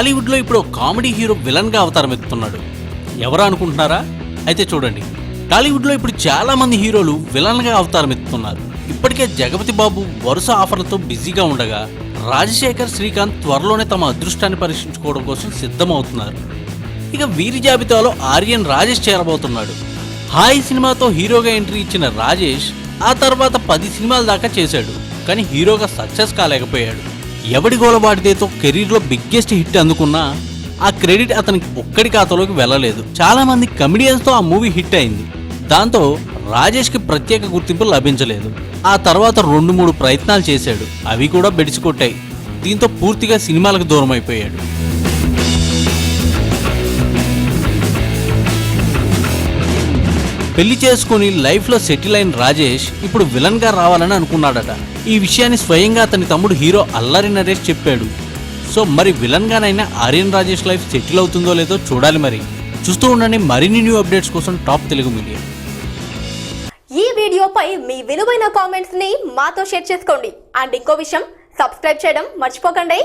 టాలీవుడ్లో ఇప్పుడు comedy hero విలన్గా అవతారం ఎత్తుతున్నాడు. ఎవరు అనుకుంటున్నారా? అయితే చూడండి. టాలీవుడ్లో ఇప్పుడు చాలా మంది హీరోలు విలన్గా అవతారం ఎత్తుతున్నారు. ఇప్పటికే జగపతి బాబు వరుస ఆఫర్లతో బిజీగా ఉండగా రాజశేఖర్ శ్రీకాంత్ త్వరలోనే తమ అదృష్టాన్ని పరీక్షించుకోవడం కోసం సిద్ధమవుతున్నారు. ఇక వీరి జాబితాలో ఆర్యన్ రాజేష్ చేరబోతున్నాడు. హాయ్ సినిమాతో హీరోగా ఎంట్రీ ఇచ్చిన రాజేష్ ఆ తర్వాత పది సినిమాల దాకా చేశాడు కానీ హీరోగా సక్సెస్ కాలేకపోయాడు. ఎవడి గోలబాటిదేతో కెరీర్లో బిగ్గెస్ట్ హిట్ అందుకున్నా ఆ క్రెడిట్ అతనికి ఒక్కడి ఖాతాలోకి వెళ్ళలేదు. చాలా మంది కమిడియన్స్తో ఆ మూవీ హిట్ అయింది. దాంతో రాజేష్కి ప్రత్యేక గుర్తింపు లభించలేదు. ఆ తర్వాత రెండు మూడు ప్రయత్నాలు చేశాడు. అవి కూడా బెడిసికొట్టాయి. దీంతో పూర్తిగా సినిమాలకు దూరం అయిపోయాడు పెళ్ళి చేసుకుని లైఫ్లో సెటిల్ అయిన రాజేష్ ఇప్పుడు విలన్గా రావాలని అనుకున్నాడట. ఈ విషయాన్ని స్వయంగా అతని తమ్ముడు హీరో అల్లరి నరేష్ చెప్పాడు. సో మరి విలన్గానైనా ఆర్యన్ రాజేష్ లైఫ్ సెటిల్ అవుతుందో లేదో చూడాలి మరి. చూస్తూ ఉండండి మరిన్ని న్యూ అప్డేట్స్ కోసం టాప్ తెలుగు మీడియా ఈ వీడియోపై మీ విలువైన కామెంట్స్ని మాతో షేర్ చేసుకోండి. అండ్ ఇంకో విషయం సబ్స్క్రైబ్ చేయడం మర్చిపోకండి.